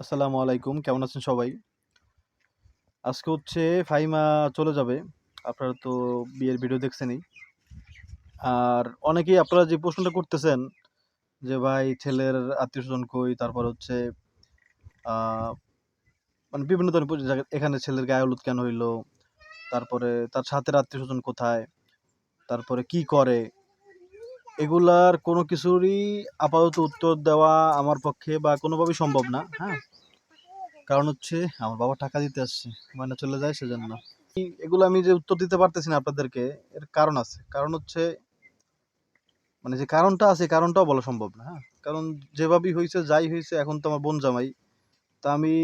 আসসালামু আলাইকুম, কেমন আছেন সবাই? আজকে হচ্ছে ফাইমা চলে যাবে। আপনারা তো বিয়ের ভিডিও দেখছেনই। আর অনেকেই আপনারা যে প্রশ্নটা করতেছেন যে, ভাই, ছেলের আত্মীয় স্বজন কই? তারপর হচ্ছে মানে বিভিন্ন ধরনের এখানে ছেলের গায়ে হলুদ কেন হইল? তারপরে তার সাথের আত্মীয় স্বজন কোথায়? তারপরে কি করে? এগুলার কোনো কিছুরই আপাতত উত্তর দেওয়া আমার পক্ষে বা কোনোভাবেই সম্ভব না হ্যাঁ। কারণ হচ্ছে আমার বাবা টাকা দিতে আসছে মানে চলে যায় সেজন্য। এগুলো আমি যে উত্তর দিতে পারতেছি না আপনাদেরকে, এর কারণ আছে। কারণ হচ্ছে মানে যে কারণটা আছে কারণটাও বলা সম্ভব না হ্যাঁ। কারণ যেভাবেই হয়েছে যাই হয়েছে এখন তো আমার বোন জামাই, তা আমি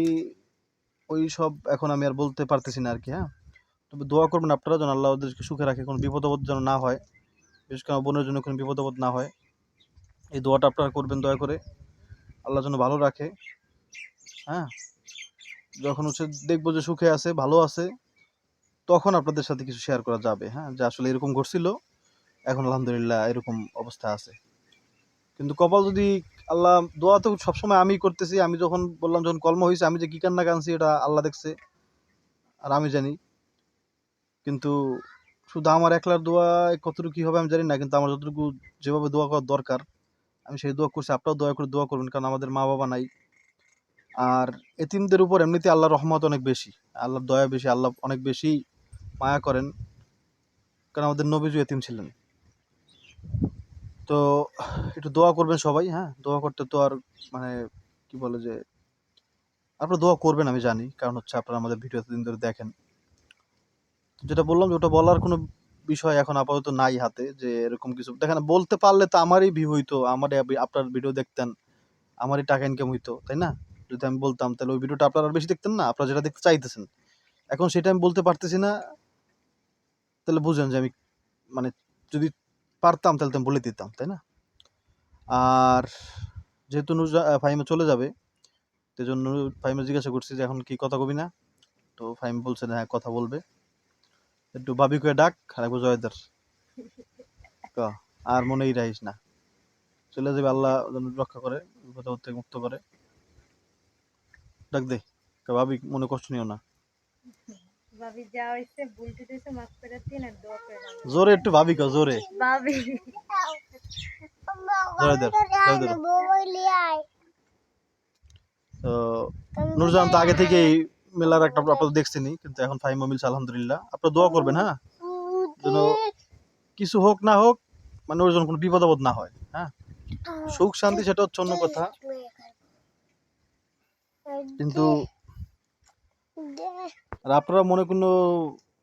ওই সব এখন আমি আর বলতে পারতেছি না আর কি হ্যাঁ। তবে দোয়া করবেন আপনারা যেন আল্লাহ ওদেরকে সুখে রাখে, কোনো বিপদ আপদ যেন না হয়। বিশেষ করে বোনের জন্য কোনো বিপদ আপদ না হয়। এই দোয়াটা আপনারা করবেন দয়া করে। আল্লাহ যেন ভালো রাখে। হ্যাঁ? যখন হচ্ছে দেখব যে সুখে আছে, ভালো আছে, তখন আপনাদের সাথে কিছু শেয়ার করা যাবে। হ্যাঁ? যে আসলে এরকম ঘটছিল, এখন আলহামদুলিল্লাহ এরকম অবস্থা আছে। কিন্তু কপাল যদি আল্লাহ দোয়া তো সবসময় আমি করতেছি, আমি যখন বললাম যখন কলম হয়েছে আমি যে কি কান্না কানছি এটা আল্লাহ দেখছে। আর আমি জানি। কিন্তু শুধু আমার একলার দোয়া কতটুকু কী হবে আমি জানি না, কিন্তু আমার যতটুকু যেভাবে দোয়া করার দরকার, আমি সেই দোয়া করছি। আপনারাও দয়া করে দোয়া করবেন, কারণ আমাদের মা বাবা নাই। আর এতিমদের উপর এমনিতে আল্লাহর রহমত অনেক বেশি। আল্লাহর দয়া বেশি, আল্লাহ অনেক বেশি মায়া করেন, কারণ আমাদের নবীজু এতিম ছিলেন। তো একটু দোয়া করবেন সবাই হ্যাঁ? দোয়া করতে তো আর মানে কি বলে যে, আপনারা দোয়া করবেন আমি জানি, কারণ হচ্ছে আপনারা আমাদের ভিডিও এতদিন ধরে দেখেন। যেটা বললাম যে ওটা বলার কোনো বিষয় এখন আপাতত নাই হাতে, যে এরকম কিছু। দেখেন, বলতে পারলে তো আমারই ভিউ হইতো, আমারই আপনি- আপনার ভিডিও দেখতেন, আমারই টাকা ইনকাম হইতো, তাই না? যদি আমি বলতাম, তাহলে ওই ভিডিওটা আপনারা আর বেশি দেখতেন না, আপনারা যেটা দেখতে চাইতেছেন। এখন সেটা আমি বলতে পারতেছি না, তাহলে বুঝেন যে আমি মানে যদি পারতাম, তাহলে তো আমি বলে দিতাম, তাই না? আর যেহেতু নুজা ফাহিমা চলে যাবে সেই জন্য ফাহিমা জিজ্ঞাসা করছি যে এখন কি কথা কবি না? তো ফাহিম বলছে হ্যাঁ কথা বলবে। একটু ভাবি করে ডাক আর একবার জয়দার ক আর মনেই রাখিস না। চলে যাবে আল্লাহ যেন রক্ষা করে বিপদ থেকে মুক্ত করে। ডাক দে ভাবি মনে কষ্ট নিও না। ভাবি যা হয়েছে ভুল দিতেছে মাফ করে দিন আর দোয়া করে জোরে একটু ভাবি ক জোরে। ভাবি। তো নুরজাহান তো আগে থেকেই মেলার একটা আপনারা দেখছেনই কিন্তু এখন ফাহিমা মিলছে আলহামদুলিল্লাহ। আপনারা দোয়া করবেন হ্যাঁ? যেন কিছু হোক না হোক মানে ওর জন্য কোনো বিপদ আপদ না হয় হ্যাঁ? সুখ শান্তি সেটা হচ্ছে অন্য কথা। কিন্তু আর আপনারা মনে কোনো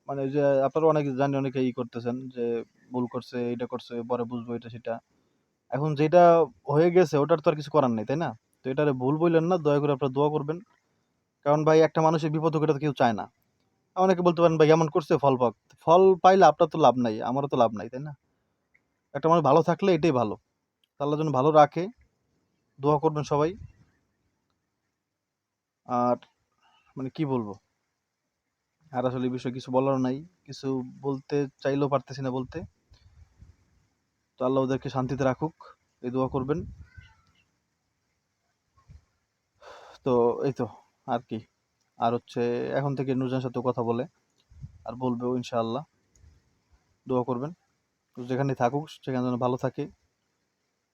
মানে যে আপনারা অনেক জানি অনেকে ই করতেছেন যে ভুল করছে এটা করছে পরে বুঝব এটা সেটা। এখন যেটা হয়ে গেছে ওটার তো আর কিছু করার নেই তাই না? তো এটারে ভুল বললেন না দয়া করে আপনারা দোয়া করবেন। কারণ ভাই, একটা মানুষের বিপদ হোক এটা তো কেউ চায় না। অনেকে বলতে পারেন, ভাই, এমন করছে, ফল পাক। ফল পাইলে আপনার তো লাভ নাই, আমারও তো লাভ নাই, তাই না? একটা মানুষ ভালো থাকলে এটাই ভালো। আল্লাহ যেন ভালো রাখে, দোয়া করবেন সবাই। আর মানে কি বলব? আর আসলে এই বিষয়ে কিছু বলার নাই, কিছু বলতে চাইলেও পারতেছি না বলতে। তো আল্লাহ ওদেরকে শান্তিতে রাখুক, এই দোয়া করবেন। তো, এই তো। আর কি আর হচ্ছে এখন থেকে নুরজানের সাথে কথা বলে আর বলবেও ইনশাআল্লাহ। দোয়া করবেন। যেখানে থাকুক, সেখানে যেন ভালো থাকে।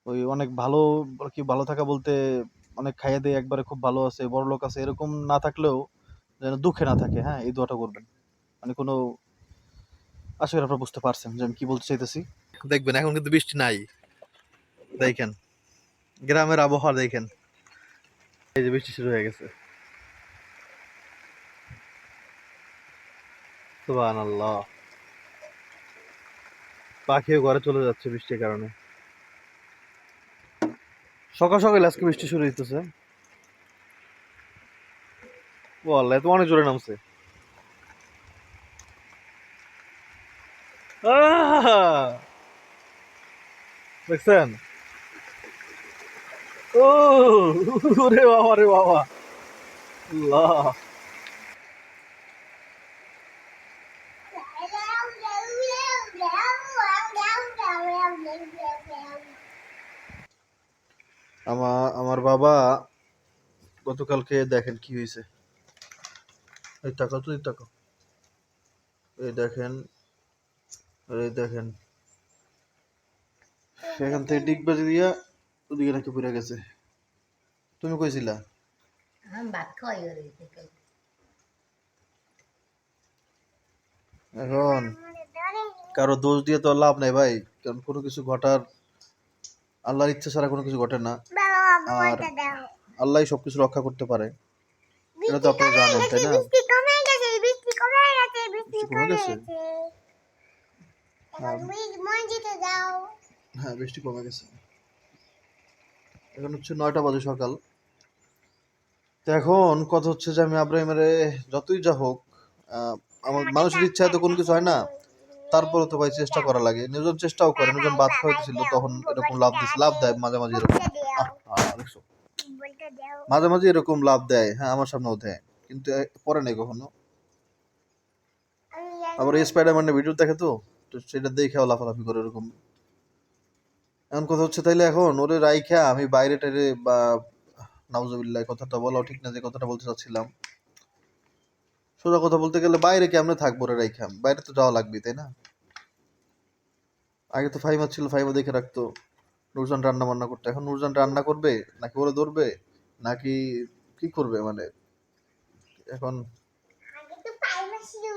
ওই অনেক ভালো কি ভালো থাকা বলতে অনেক খাইয়ে দিয়ে, একবারে খুব ভালো আছে, বড় লোক আছে, এরকম না থাকলেও যেন দুঃখে না থাকে। হ্যাঁ এই দোয়াটা করবেন। মানে কোনো আশা করি আপনারা বুঝতে পারছেন যে আমি কি বলতে চাইতেছি। দেখবেন, এখন কিন্তু বৃষ্টি নাই। দেখেন, গ্রামের আবহাওয়া দেখেন। এই যে বৃষ্টি শুরু হয়ে গেছে। সুবহানাল্লাহ। পাখিও ঘরে চলে যাচ্ছে বৃষ্টির কারণে। সকাল সকাল আজকে বৃষ্টি শুরু হইতেছে। ও আল্লাহ তো অনেক জোরে নামছে! দেখছেন? ও রে বাবা রে বাবা। আল্লাহ। আমার আমার বাবা গতকালকে দেখেন কি হয়েছে এই টাকা তো এই টাকা এই দেখেন এই দেখেন। এখান থেকে ডিগ বাজি দিয়া ওদিকে নাকি পড়ে গেছে। তুমি কইছিলা? বিকেল এখন কারও দোষ দিয়ে তো লাভ নাই ভাই কারণ কোনো কিছু ঘটার আল্লাহর ইচ্ছা ছাড়া কোনো কিছু ঘটে না। আর আল্লাহ সব কিছু রক্ষা করতে পারে। এটা তো আপনারা জানেন তাই না? কমে গেছে হ্যাঁ বৃষ্টি কমে গেছে। এখন হচ্ছে নয়টা বাজে সকাল। তো এখন কথা হচ্ছে যে আমি আব্রাহিমের যতই যা হোক আমার মানুষের ইচ্ছা তো কোনো কিছু হয় না। তারপরে তো ভাই চেষ্টা করা লাগে। নিজন চেষ্টাও করে নিজন ভাত খাওয়াইতেছিল তখন এরকম লাভ দিচ্ছে লাভ দেয় মাঝে মাঝে এরকম মাঝে মাঝে এরকম লাভ দেয় হ্যাঁ আমার সামনেও দেয় কিন্তু পরে নাই কখনো। আবার এই স্পাইডারম্যানের ভিডিও দেখে তো তো সেটা দেখেও লাফালাফি করে এরকম। এখন কথা হচ্ছে তাইলে এখন ওরে রাইখা আমি বাইরে টাইরে বা নাউজুবিল্লাহ কথাটা বলাও ঠিক না যে কথাটা বলতে চাচ্ছিলাম। সোজা কথা বলতে গেলে বাইরে কেমনে থাকব রে রাইখা? বাইরে তো যাওয়া লাগবে তাই না? আগে তো ফাইমা ছিল ফাইমা দেখে রাখতো। নুরজান রান্না বান্না করতো। এখন নুরজান রান্না করবে? নাকি ওরা ধরবে? নাকি কি করবে মানে? এখন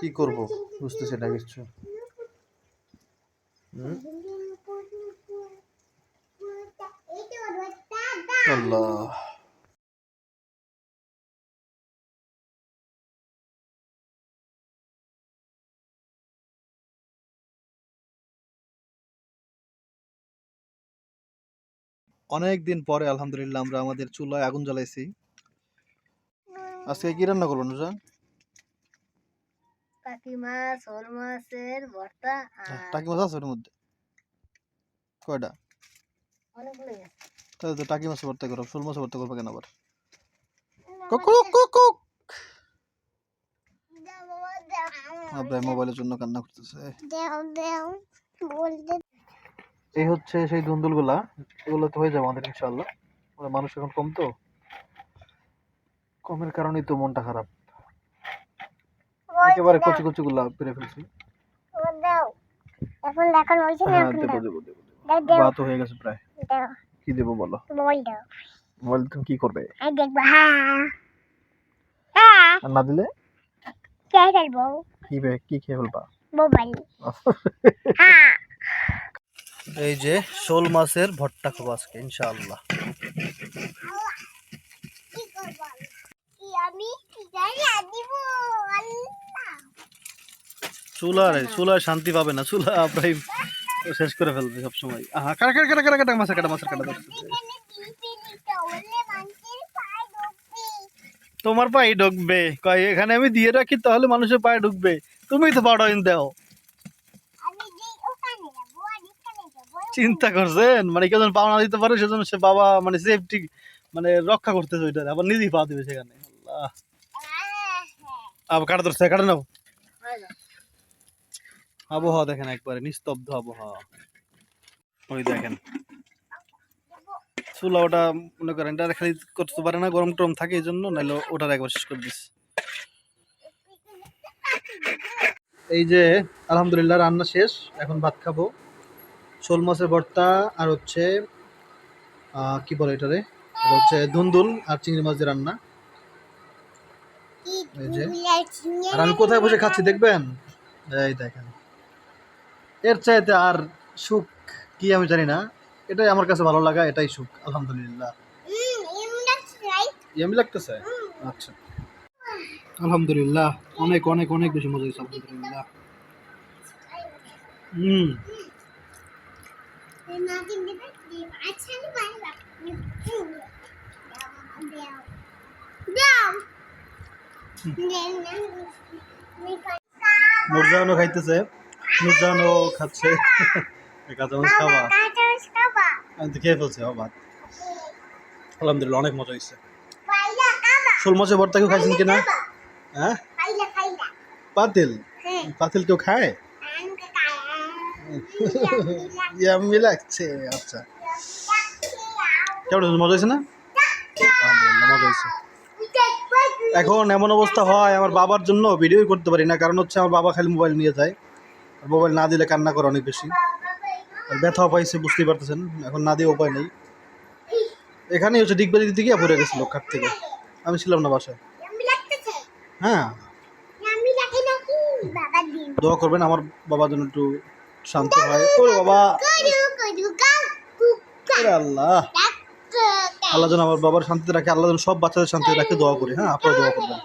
কি করব? বুঝতেছি না কিছু। আল্লাহ। অনেক দিন পরে আলহামদুলিল্লাহ আমরা আমাদের চুলায় আগুন জ্বালাইছি। আজকে কি রান্না করব নুজান টাকি মাছ শোল মাছের ভর্তা আর টাকি মাছ আছে ওর মধ্যে? কয়টা? তাহলে তো টাকি মাছ ভর্তা করো শোল মাছ ভর্তা করব কেন আবার? Cook cook cook cook! Ibrahim মোবাইলের জন্য কান্না করতেছে। দেও দেও বলতে এই হচ্ছে সেই ধুন্দুলগুলা এগুলো তো হয়ে যাবে আমাদের ইনশাল্লাহ মানুষ এখন কম তো। কমের কারণেই তো মনটা খারাপ। একেবারে কচি কচি গুলা পেরে ফেলছি। দাও। এখন হয়েছে না হ্যাঁ এখন দেবো দেবো দেবো দেবো। দাও দাও ভাত হয়ে গেছে প্রায়। কি দেবো বলো? দাও। মোবাইল তুমি কি করবে? আমি দেখব হ্যাঁ। হ্যাঁ। আর না দিলে? কে খেলব কি খেয়ে ফেলবা? মোবাইল। হ্যাঁ। এই যে শোল মাছের ভর্তা খাব আজকে, ইনশাআল্লাহ। আল্লাহ চুলার চুলার শান্তি পাবে না, চুলা ইব্রাহিম শেষ করে ফেলবে সবসময়। আহা, কাটা কাটা কাটা কাটা মাছের কাটা মাছের কাটা তোমার পায়ে ঢুকবে, কয়, এখানে আমি দিয়ে রাখি, তাহলে মানুষের পায়ে ঢুকবে। তুমি তো ইন দাও আমি যে ওখানে যাব আর এখানে যাব চিন্তা করছেন? মানে কেউ যেন পাওনা দিতে পারে, সেজন্য সে বাবা মানে সেফটি মানে রক্ষা করতেছে ওইটা আবার নিজেই পা দিবে সেখানে। আবার কাটা ধরছে? কাটা নাও আবহাওয়া দেখেন একবারে, নিস্তব্ধ আবহাওয়া। ওই দেখেন। চুলা ওটা মনে করেন এটা খালি করতে পারে না, গরম টরম থাকে এই জন্য নাহলে ওটার একবার শেষ করে দিস। এই যে, আলহামদুলিল্লাহ রান্না শেষ, এখন ভাত খাব। শোল মাছের ভর্তা আর হচ্ছে কি বলে এটারে? এটা হচ্ছে ধুন্দুল আর চিংড়ি মাছ দিয়ে রান্না। এই যে। আর আমি কোথায় বসে খাচ্ছি দেখবেন? এই দেখেন। এর চাইতে আর সুখ কি আমি জানি না। এটাই আমার কাছে ভালো লাগা এটাই সুখ আলহামদুলিল্লাহ। এমনি লাগতেছে? আচ্ছা। আলহামদুলিল্লাহ। অনেক অনেক অনেক বেশি মজা হয়েছে আলহামদুলিল্লাহ। হুম নাকি দিবে নি বাইরা দাও নুরজাহানও খাইতেছে নুরজাহানও খাচ্ছে কাঁচা মাছ খাওয়া আমি তো খেয়ে ফেলছি ও ভাত আলহামদুলিল্লাহ অনেক মজা হয়েছে। শোল মাছের ভর্তা কেউ খাইছেন কিনা? হ্যাঁ? পাতিল? পাতিল কেউ খায়? ইয়াম্মি লাগছে আচ্ছা। কেমন মজা হয়েছে না? মজা হয়েছে। এখন এমন অবস্থা হয়, আমার বাবার জন্য ভিডিওই করতে পারি না, কারণ হচ্ছে আমার বাবা খালি মোবাইল নিয়ে যায়। আর মোবাইল না দিলে কান্না করে অনেক বেশি। আর ব্যথাও পাইছে, বুঝতেই পারতেছেন, এখন না দিয়ে উপায় নেই। এখানেই হচ্ছে ডিগবাজি দিতে গিয়ে পড়ে গেছিল খাট থেকে। আমি ছিলাম না বাসায়। হ্যাঁ। দোয়া করবেন, আমার বাবার জন্য একটু শান্ত হয়। ওরে বাবা। আল্লাহ। আল্লাহ যেন আমার বাবার শান্তিতে রাখে আল্লাহ যেন সব বাচ্চাদের শান্তিতে রাখে দোয়া করি। হ্যাঁ আপনারা দোয়া করবেন।